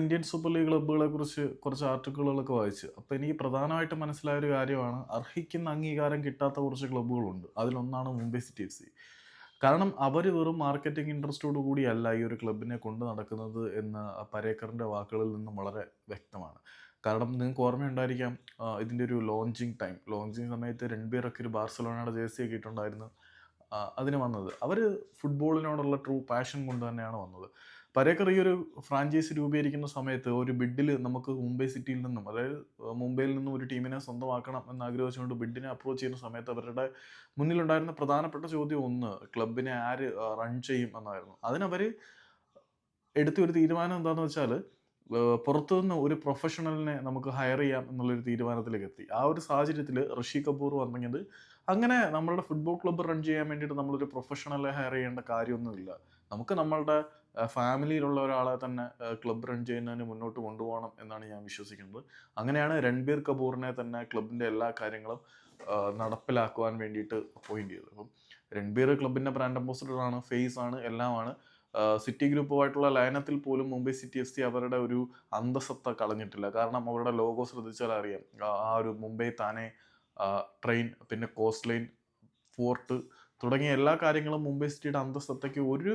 Indian super league ക്ലബ്ബുകളെ കുറിച്ച് കുറച്ച് ആർട്ടിക്കിളുകളൊക്കെ വായിച്ചു. അപ്പോൾ എനിക്ക് പ്രധാനമായിട്ട് മനസ്സിലായ ഒരു കാര്യമാണ് അർഹിക്കുന്ന അംഗീകാരം കിട്ടാത്ത കുറച്ച് ക്ലബ്ബുകളുണ്ട്. അതിലൊന്നാണ് മുംബൈ സിറ്റി എഫ് സി. കാരണം അവർ വെറും മാർക്കറ്റിംഗ് ഇൻട്രസ്റ്റോട് കൂടിയല്ല ഈ ഒരു ക്ലബിനെ കൊണ്ട് നടക്കുന്നത് എന്ന് പരേക്കറിന്റെ വാക്കുകളിൽ നിന്നും വളരെ വ്യക്തമാണ്. കാരണം നിങ്ങൾക്ക് ഓർമ്മയുണ്ടായിരിക്കാം ഇതിന്റെ ഒരു ലോഞ്ചിങ് ടൈം. ലോഞ്ചിങ് സമയത്ത് രൺബീറൊക്കെ ഒരു ബാർസലോണയുടെ ജേഴ്സി ഒക്കെ ഇട്ടുണ്ടായിരുന്നു. അതിന് വന്നത്. അവർ ഫുട്ബോളിനോടുള്ള ട്രൂ പാഷൻ കൊണ്ട് തന്നെയാണ് വന്നത്. പരേക്കർ ഈ ഒരു ഫ്രാഞ്ചൈസി രൂപീകരിക്കുന്ന സമയത്ത് ഒരു ബിഡിൽ നമുക്ക് മുംബൈ സിറ്റിയിൽ നിന്നും അതായത് മുംബൈയിൽ നിന്നും ഒരു ടീമിനെ സ്വന്തമാക്കണം എന്ന് ആഗ്രഹിച്ചുകൊണ്ട് ബിഡിനെ അപ്രോച്ച് ചെയ്യുന്ന സമയത്ത് അവരുടെ മുന്നിലുണ്ടായിരുന്ന പ്രധാനപ്പെട്ട ചോദ്യം ഒന്ന് ക്ലബിനെ ആര് റൺ ചെയ്യും എന്നായിരുന്നു. അതിനവർ എടുത്ത ഒരു തീരുമാനം എന്താണെന്ന് വെച്ചാൽ പുറത്തുനിന്ന് ഒരു പ്രൊഫഷണലിനെ നമുക്ക് ഹയർ ചെയ്യാം എന്നുള്ളൊരു തീരുമാനത്തിലേക്ക് എത്തി ആ ഒരു സാഹചര്യത്തിൽ ഋഷി കപൂർ വന്നെങ്കിൽ അങ്ങനെ നമ്മളുടെ ഫുട്ബോൾ ക്ലബ്ബ് റൺ ചെയ്യാൻ വേണ്ടിയിട്ട് നമ്മളൊരു പ്രൊഫഷണലെ ഹയർ ചെയ്യേണ്ട കാര്യമൊന്നുമില്ല. നമുക്ക് നമ്മളുടെ ഫാമിലിയിലുള്ള ഒരാളെ തന്നെ ക്ലബ്ബ് റൺ ചെയ്യുന്നതിന് മുന്നോട്ട് കൊണ്ടുപോകണം എന്നാണ് ഞാൻ വിശ്വസിക്കുന്നത്. അങ്ങനെയാണ് രൺബീർ കപൂറിനെ തന്നെ ക്ലബിന്റെ എല്ലാ കാര്യങ്ങളും നടപ്പിലാക്കുവാൻ വേണ്ടിയിട്ട് അപ്പോയിന്റ് ചെയ്തത്. അപ്പം രൺബീർ ക്ലബിന്റെ ബ്രാൻഡ് അംബാസിഡറാണ് ഫേസ് ആണ് എല്ലാമാണ്. സിറ്റി ഗ്രൂപ്പുമായിട്ടുള്ള ലയനത്തിൽ പോലും മുംബൈ സിറ്റി എഫ് സി അവരുടെ ഒരു അന്തസത്ത കളഞ്ഞിട്ടില്ല. കാരണം അവരുടെ ലോഗോ ശ്രദ്ധിച്ചാൽ അറിയാം ആ ഒരു മുംബൈ താനെ ട്രെയിൻ പിന്നെ കോസ്റ്റ് ലൈൻ ഫോർട്ട് തുടങ്ങിയ എല്ലാ കാര്യങ്ങളും മുംബൈ സിറ്റിയുടെ അന്തസത്തയ്ക്ക് ഒരു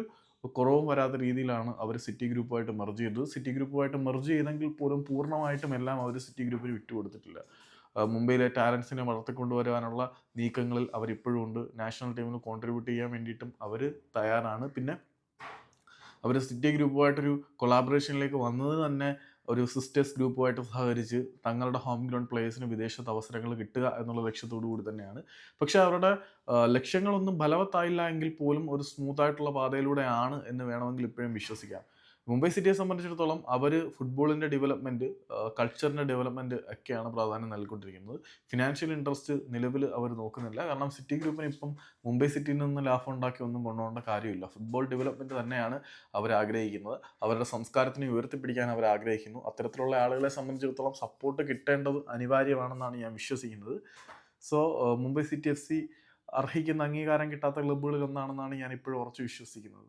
കുറവും വരാത്ത രീതിയിലാണ് അവർ സിറ്റി ഗ്രൂപ്പുമായിട്ട് മെർജ് ചെയ്തത്. സിറ്റി ഗ്രൂപ്പുമായിട്ട് മെർജ് ചെയ്തെങ്കിൽ പോലും പൂർണമായിട്ടും എല്ലാം അവർ സിറ്റി ഗ്രൂപ്പിന് വിട്ടുകൊടുത്തിട്ടില്ല. കൊടുത്തിട്ടില്ല മുംബൈയിലെ ടാലൻസിനെ വളർത്തിക്കൊണ്ടുവരാനുള്ള നീക്കങ്ങളിൽ അവരിപ്പോഴും ഉണ്ട്. നാഷണൽ ടീമിന് കോൺട്രിബ്യൂട്ട് ചെയ്യാൻ വേണ്ടിയിട്ടും അവർ തയ്യാറാണ്. പിന്നെ അവർ സിറ്റി ഗ്രൂപ്പുമായിട്ടൊരു കൊളാബറേഷനിലേക്ക് വന്നത് തന്നെ ഒരു സിസ്റ്റേഴ്സ് ഗ്രൂപ്പുമായിട്ട് സഹകരിച്ച് തങ്ങളുടെ ഹോം ഗ്രൗണ്ട് പ്ലേയേഴ്സിന് വിദേശത്ത് അവസരങ്ങൾ കിട്ടുക എന്നുള്ള ലക്ഷ്യത്തോടു കൂടി തന്നെയാണ്. പക്ഷേ അവരുടെ ലക്ഷ്യങ്ങളൊന്നും ഫലവത്തായില്ല എങ്കിൽ പോലും ഒരു സ്മൂത്തായിട്ടുള്ള പാതയിലൂടെയാണ് എന്ന് വേണമെങ്കിൽ ഇപ്പോഴും വിശ്വസിക്കാം. മുംബൈ സിറ്റിയെ സംബന്ധിച്ചിടത്തോളം അവർ ഫുട്ബോളിന്റെ ഡെവലപ്മെന്റ് കൾച്ചറിന്റെ ഡെവലപ്മെന്റ് ഒക്കെയാണ് പ്രാധാന്യം നൽകിക്കൊണ്ടിരിക്കുന്നത്. ഫിനാൻഷ്യൽ ഇൻട്രസ്റ്റ് നിലവിൽ അവർ നോക്കുന്നില്ല. കാരണം സിറ്റി ഗ്രൂപ്പിന് ഇപ്പം മുംബൈ സിറ്റിയിൽ നിന്ന് ലാഭം ഉണ്ടാക്കി ഒന്നും കൊണ്ടുപോകേണ്ട കാര്യമില്ല. ഫുട്ബോൾ ഡെവലപ്മെന്റ് തന്നെയാണ് അവർ ആഗ്രഹിക്കുന്നത്. അവരുടെ സംസ്കാരത്തിനെ ഉയർത്തിപ്പിടിക്കാൻ അവർ ആഗ്രഹിക്കുന്നു. അത്തരത്തിലുള്ള ആളുകളെ സംബന്ധിച്ചിടത്തോളം സപ്പോർട്ട് കിട്ടേണ്ടത് അനിവാര്യമാണെന്നാണ് ഞാൻ വിശ്വസിക്കുന്നത്. So Mumbai city F C അർഹിക്കുന്ന അംഗീകാരം കിട്ടാത്ത ക്ലബ്ബുകളിൽ ഒന്നാണെന്നാണ് ഞാൻ ഇപ്പോഴും ഉറച്ചു വിശ്വസിക്കുന്നത്.